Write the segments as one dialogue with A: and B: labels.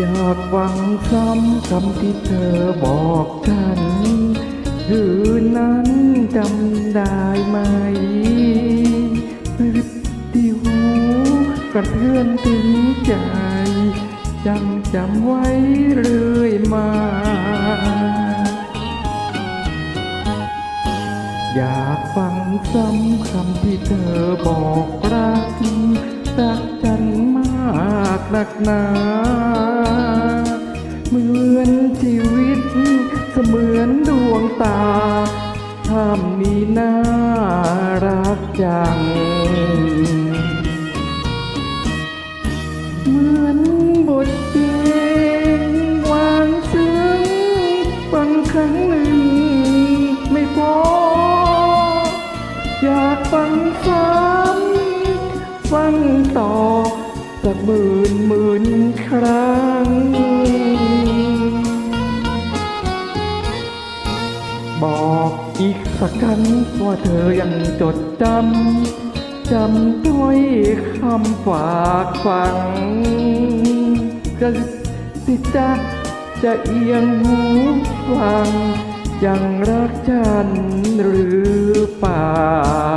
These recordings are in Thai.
A: อยากฟังซ้ำคำที่เธอบอกฉันคืนนั้นจำได้ไหมริบที่หูกระเทือนถึงใจยังจำไว้เรื่อยมา อยากฟังซ้ำคำที่เธอบอกรักรักฉันมาก นักหนา เหมือนชีวิต เสมือนดวงตาภาพนี้น่ารักจัง เหมือนบทเพลงหวานซึ้งฟังครั้งหนึ่ง ไม่พอ อยากฟังซ้ำฟังต่อ สักหมื่นหมื่นครั้ง บอกอีกสักครั้งว่าเธอยังจดจำจำถ้อยคำฝากฝังจะสิจะจะเอียงหูฟัง ยังรักฉันหรือเปล่า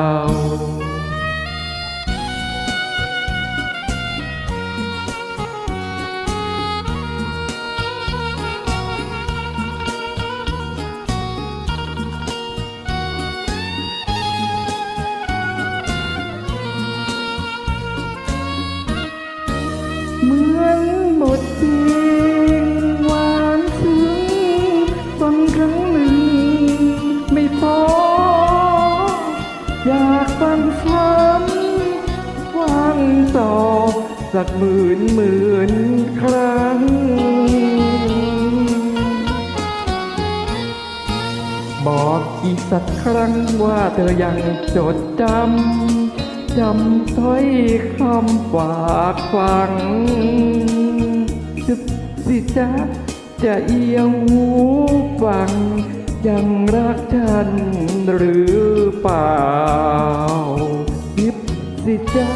A: ากฟังฟังต่อสักหมื่นหมื่นครั้ง บอกอีกสักครั้งว่าเธอยังจดจำจำถ้อยคำฝากฝังจะสิจ๊ะจะเอียงหูฟังยังรักฉันหรือเปล่า สิจ๊ะ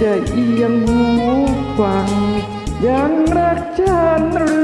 A: จะเอียงหูฟังยังรักฉันหรือ